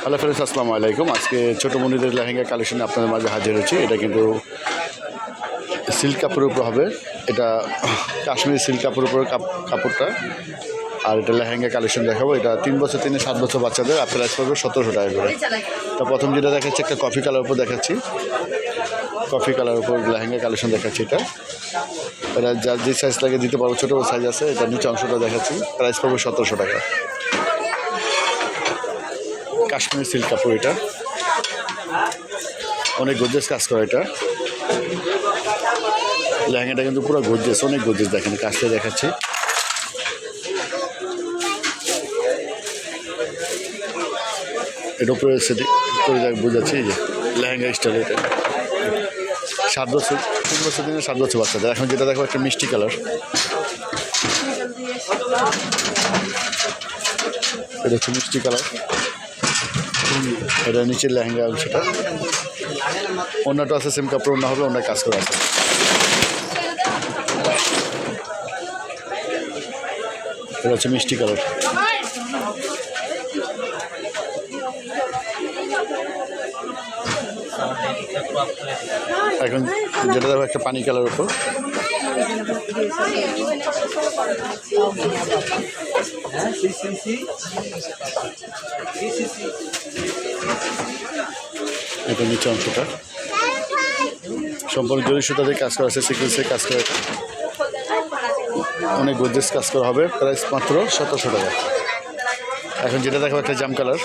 Hello friends আসসালামু আলাইকুম আজকে ছোটো মনিদের লেহেঙ্গা কালেকশনে আপনাদের মাঝে হাজির হচ্ছি। এটা কিন্তু সিল্ক কাপড়ের উপর হবে। এটা কাশ্মীরি সিল্ক কাপড়ের উপর কাপ- কাপড়টা। আর এটা লেহেঙ্গা কালেকশন দেখাবো। এটা তিন বছর, তিনে সাত বছর বাচ্চাদের। প্রাইস পড়বে সতেরোশো টাকা করে। তা প্রথম যেটা দেখাচ্ছি, একটা কফি কালার উপর দেখাচ্ছি। কফি কালার উপর লেহেঙ্গা কালেকশন দেখাচ্ছি এটা। এটা যার যে সাইজ লাগে দিতে পারব, ছোটো সাইজ আছে। এটা নিচে অংশটা দেখাচ্ছি। প্রাইস পড়বে সতেরোশো টাকা। কাশ্মীরি সিল্ক কাপড় এটা। অনেক গর্জেস কাজ করা এটা। লেহেঙ্গাটা কিন্তু পুরো গর্জেস অনেক গর্জেস দেখেন, কাজটা দেখাচ্ছি। এটা উপরে সেটি করে দেখ, বোঝাচ্ছি যে, লেহেঙ্গা স্টাইল এটা। সাত বছর, তিন বছর দিনে সাত বছর বাচ্চাদের। এখন যেটা দেখো একটা মিষ্টি কালার। এটা হচ্ছে মিষ্টি কালার। এটা নিচের লেহেঙ্গা সেটা অন্যটা আছে সেম কাপড়, অন্য হবে অন্য কাজ করা আছে। এটা হচ্ছে মিষ্টি কালার। এখন যেটা দেখো একটা পানি কালার উপর। এটা নিচে অংশটা। সম্পূর্ণ জরি সুতা দিয়ে কাজ করা আছে সিকুয়েন্সে কাজ করা অনেক গর্জেস কাজ করা হবে প্রাইস মাত্র সতেরোশো টাকা। এখন যেটা দেখো একটা জাম কালার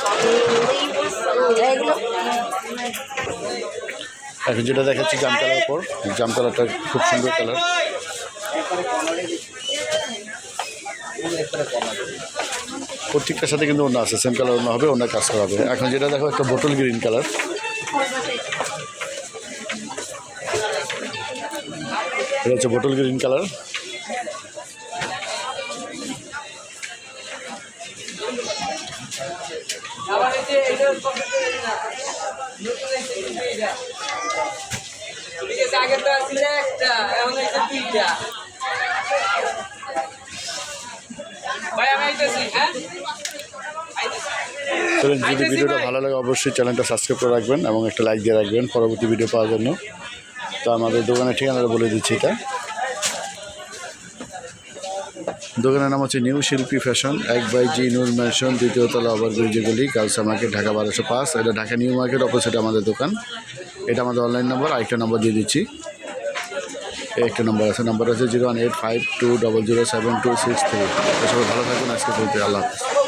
এখন যেটা দেখাচ্ছি জাম কালার উপর জাম কালারটা খুব সুন্দর কালার প্রত্যেকটার সাথে কিন্তু অন্য আছে সেম কালার অন্য হবে অন্য কাজ করা হবে এখন যেটা দেখো, একটা বোটল গ্রিন কালার এটা হচ্ছে বোটল গ্রিন কালার একটা দুইটা। চলুন যদি ভিডিওটা ভালো লাগে অবশ্যই চ্যানেলটা সাবস্ক্রাইব করে রাখবেন এবং একটা লাইক দিয়ে রাখবেন পরবর্তী ভিডিও পাওয়ার জন্য। তো আমাদের দোকানের ঠিকানাটা বলে দিচ্ছি এটা। দোকানের নাম হচ্ছে নিউ শিল্পী ফ্যাশন এক বাই জি নূর ম্যানশন দ্বিতীয় তলা ওভার ব্রিজে গলি কালসা মার্কেট ঢাকা বারোশো পাঁচ। এটা ঢাকা নিউ মার্কেট অপোজিটে আমাদের দোকান। এটা আমাদের অনলাইন নাম্বার আরেকটা নাম্বার দিয়ে দিচ্ছি। একটা নম্বর আছে নাম্বার আছে zero one eight five two double zero seven two six three সবাই ভালো থাকুন, আজকে বলতে আল্লাহ হাফিজ।